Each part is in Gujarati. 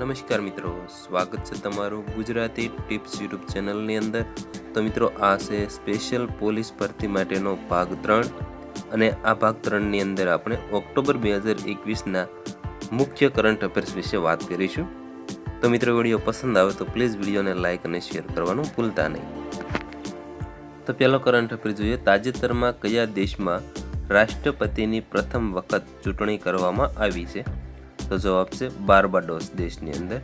નમસ્કાર મિત્રો, સ્વાગત છે તમારું ગુજરાતી ટિપ્સ યુટ્યુબ ચેનલની અંદર. તો મિત્રો, આ છે સ્પેશિયલ પોલીસ ભરતી માટેનો ભાગ ત્રણ અને આ ભાગ ત્રણની અંદર આપણે ઓક્ટોબર બે હજાર એકવીસના મુખ્ય કરંટ અફેર્સ વિશે વાત કરીશું. તો મિત્રો, વીડિયો પસંદ આવે તો પ્લીઝ વિડીયોને લાઇક અને શેર કરવાનું ભૂલતા નહીં. તો પહેલો કરંટ અફેર જોઈએ, તાજેતરમાં કયા દેશમાં રાષ્ટ્રપતિની પ્રથમ વખત ચૂંટણી કરવામાં આવી છે? તો જવાબ છે બાર્બાડોસ દેશની અંદર.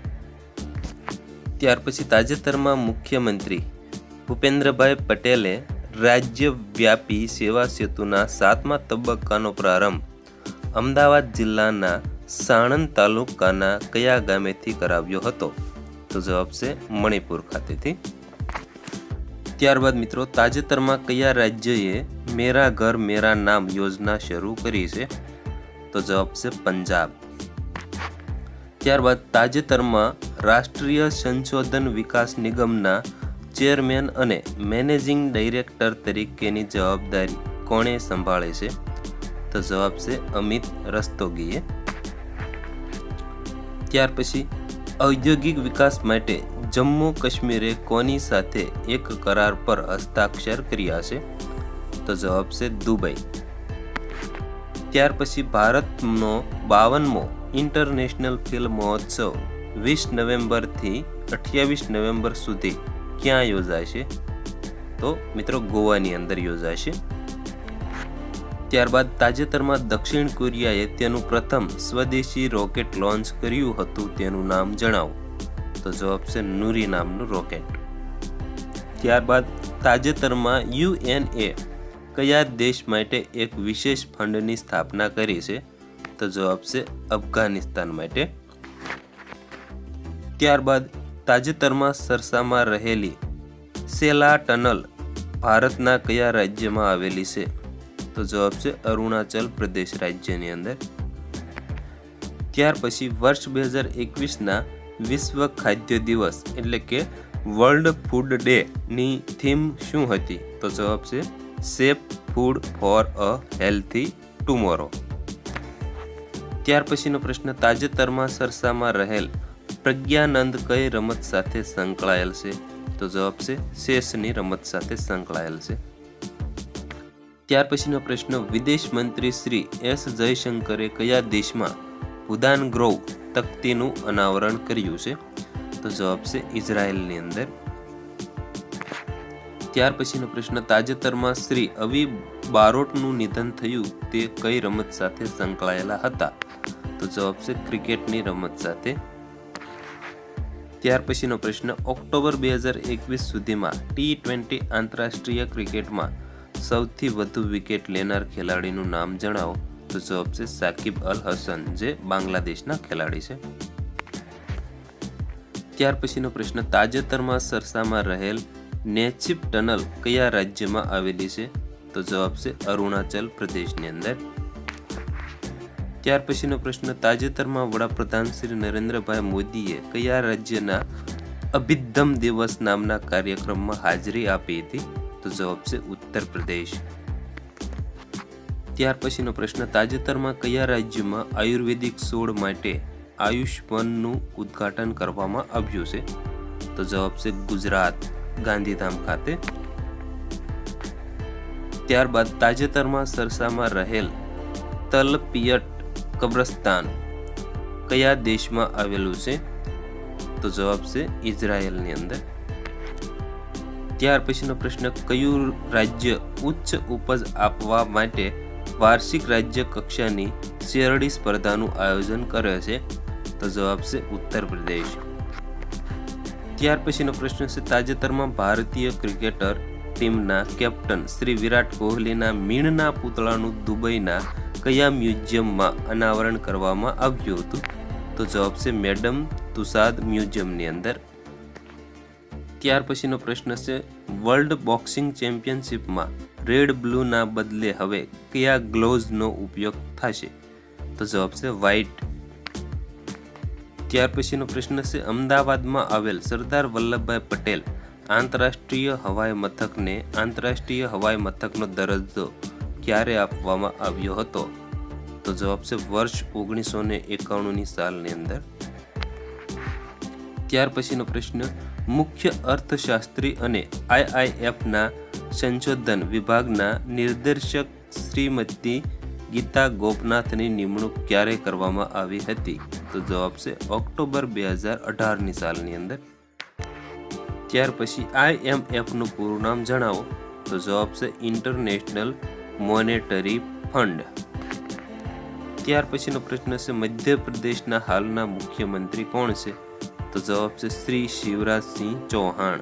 ત્યાર પછી તાજેતરમાં મુખ્યમંત્રી ભૂપેન્દ્રભાઈ પટેલે રાજ્યવ્યાપી સેવા સેતુના સાતમા તબક્કાનો પ્રારંભ અમદાવાદ જિલ્લાના સાણંદ તાલુકાના કયા ગામેથી કરાવ્યો હતો? તો જવાબ છે મણિપુર ખાતેથી. ત્યારબાદ મિત્રો, તાજેતરમાં કયા રાજ્યએ મેરા ઘર મેરા નામ યોજના શરૂ કરી છે? તો જવાબ છે પંજાબ. ત્યારબાદ તાજેતરમાં રાષ્ટ્રીય સંશોધન વિકાસ નિગમના ચેરમેન અને મેનેજિંગ ડાયરેક્ટર તરીકેની જવાબદારી કોણે સંભાળે છે? તો જવાબ છે અમિત રસ્તોગીએ. ત્યાર પછી, ઔદ્યોગિક વિકાસ માટે જમ્મુ કાશ્મીરે કોની સાથે એક કરાર પર હસ્તાક્ષર કર્યા છે? તો જવાબ છે દુબઈ. ત્યાર પછી ભારતનો બાવનમો ઇન્ટરનેશનલ ફિલ્મ મહોત્સવ વીસ નવેમ્બરથી અઠ્યાવીસ નવેમ્બર સુધી ક્યાં યોજાશે તો મિત્રો ગોવાની અંદર યોજાશે ત્યારબાદ તાજેતરમાં દક્ષિણ કોરિયાએ તેનું પ્રથમ સ્વદેશી રોકેટ લોન્ચ કર્યું હતું તેનું નામ જણાવો. તો જવાબ છે નુરી નામનું રોકેટ. ત્યારબાદ તાજેતરમાં યુએનએ કયા દેશ માટે એક વિશેષ ફંડની સ્થાપના કરી છે? તો જવાબ છે અફઘાનિસ્તાન માટે. ત્યારબાદ તાજેતરમાં સરસામાં રહેલી સેલા ટનલ ભારતના કયા રાજ્યમાં આવેલી છે? તો જવાબ છે અરુણાચલ પ્રદેશ રાજ્યની અંદર. ત્યાર પછી વર્ષ બે હજાર એકવીસના વિશ્વ ખાદ્ય દિવસ એટલે કે વર્લ્ડ ફૂડ ડે ની થીમ શું હતી? તો જવાબ છે safe food for a healthy tomorrow. ત્યાર પછીનો પ્રશ્ન તાજેતરમાં સરસામાં રહેલ પ્રજ્ઞાનંદ કઈ રમત સાથે સંકળાયેલ છે? તો જવાબ છે, શેષની રમત સાથે સંકળાયેલ છે. ત્યાર પછીનો પ્રશ્ન, વિદેશ મંત્રી શ્રી એસ જયશંકરે કયા દેશમાં ભૂદાન ગ્રોવ તકતીનું અનાવરણ કર્યું છે? તો જવાબ છે, ઇઝરાયલની અંદર. ત્યાર પછીનો પ્રશ્ન, તાજેતરમાં શ્રી અવી બારોટનું નિધન થયું તે કઈ રમત સાથે સંકળાયેલા હતા? તો જવાબ છે ક્રિકેટની રમત સાથે. ત્યાર પછીનો પ્રશ્ન, ઓક્ટોબર બે હજાર એકવીસ સુધીમાં ટી ટ્વેન્ટી આંતરરાષ્ટ્રીય ક્રિકેટમાં સૌથી વધુ વિકેટ લેનાર ખેલાડીનું નામ જણાવો? તો જવાબ છે સાકિબ અલ હસન, જે બાંગ્લાદેશના ખેલાડી છે. ત્યાર પછીનો પ્રશ્ન, તાજેતરમાં સરસામાં રહેલ નેચિપ ટનલ કયા રાજ્યમાં આવેલી છે? તો જવાબ છે અરુણાચલ પ્રદેશની અંદર. ત્યાર પછીનો પ્રશ્ન તાજેતરમાં વડાપ્રધાન શ્રી નરેન્દ્રભાઈ મોદીએ કયા રાજ્યના અભિદ્ધમ દિવસ નામના કાર્યક્રમમાં હાજરી આપી હતી? તો જવાબ છે ઉત્તર પ્રદેશ. ત્યાર પછીનો પ્રશ્ન તાજેતરમાં કયા રાજ્યમાં આયુર્વેદિક સોળ માટે આયુષ વનનું ઉદ્ઘાટન કરવામાં આવ્યું છે? તો જવાબ છે ગુજરાત, ગાંધીધામ ખાતે. ત્યારબાદ તાજેતરમાં સરસામાં રહેલ તલપિયટ કબ્રસ્તાન કયા દેશમાં આવેલું છે? તો જવાબ છે ઇઝરાયલની અંદર. ત્યાર પછીનો પ્રશ્ન, કયું રાજ્ય ઉચ્ચ ઉપજ આપવા માટે વાર્ષિક રાજ્ય કક્ષાની શેરડી સ્પર્ધાનું આયોજન કરે છે? તો જવાબ છે ઉત્તર પ્રદેશ. ત્યાર પછીનો પ્રશ્ન છે, તાજેતરમાં ભારતીય ક્રિકેટર ટીમના કેપ્ટન શ્રી વિરાટ કોહલીના મીણના પૂતળાનું દુબઈના કયા મ્યુઝિયમમાં અનાવરણ કરવામાં આવ્યું હતું? તો જવાબ છે મેડમ તુસાદ મ્યુઝિયમની અંદર. ત્યાર પછીનો પ્રશ્ન છે, વર્લ્ડ બોક્સિંગ ચેમ્પિયનશિપમાં રેડ બ્લુના બદલે હવે કયા ગ્લોઝનો ઉપયોગ થશે? તો જવાબ છે વ્હાઇટ. ત્યાર પછીનો પ્રશ્ન છે, અમદાવાદમાં આવેલ સરદાર વલ્લભભાઈ પટેલ આંતરરાષ્ટ્રીય હવાઈ મથકને આંતરરાષ્ટ્રીય હવાઈ મથકનો દરજ્જો ક્યારે આપવામાં આવ્યો હતો? તો જવાબ છે વર્ષ ઓગણીસો ને એકાણુંની સાલની અંદર. ત્યાર પછીનો પ્રશ્ન, મુખ્ય અર્થશાસ્ત્રી અને આઈઆઈએફના સંશોધન વિભાગના નિર્દેશક શ્રીમતી ગીતા ગોપનાથની નિમણૂક ક્યારે કરવામાં આવી હતી? તો જવાબ છે ઓક્ટોબર બે હજાર અઢારની સાલની અંદર. ત્યાર પછી આઈએમએફનું પૂરું નામ જણાવો. તો જવાબ છે ઇન્ટરનેશનલ મોનેટરી ફંડ ત્યાર પછીનો પ્રશ્ન છે, મધ્યપ્રદેશના હાલના મુખ્યમંત્રી કોણ છે? તો જવાબ છે, શ્રી શિવરાજસિંહ ચૌહાણ.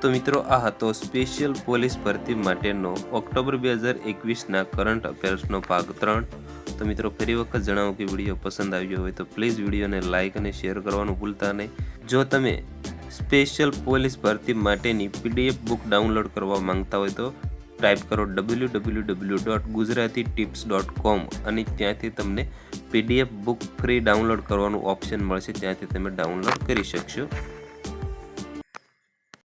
તો મિત્રો, આ હતો સ્પેશિયલ પોલીસ ભરતી માટેનો ઓક્ટોબર બે હજાર એકવીસના કરંટ અફેર્સનો ભાગ ત્રણ. તો મિત્રો, ફરી વખત જણાવો કે વીડિયો પસંદ આવ્યો હોય તો પ્લીઝ વિડીયોને લાઇક અને શેર કરવાનું ભૂલતા નહીં. જો તમે સ્પેશિયલ પોલીસ ભરતી માટેની પીડીએફ બુક ડાઉનલોડ કરવા માંગતા હોય તો ટાઈપ કરો W W W dot Gujarati tips dot com અને ત્યાંથી તમને પીડીએફ બુક ફ્રી ડાઉનલોડ કરવાનું ઓપ્શન મળશે. ત્યાંથી તમે ડાઉનલોડ કરી શકશો.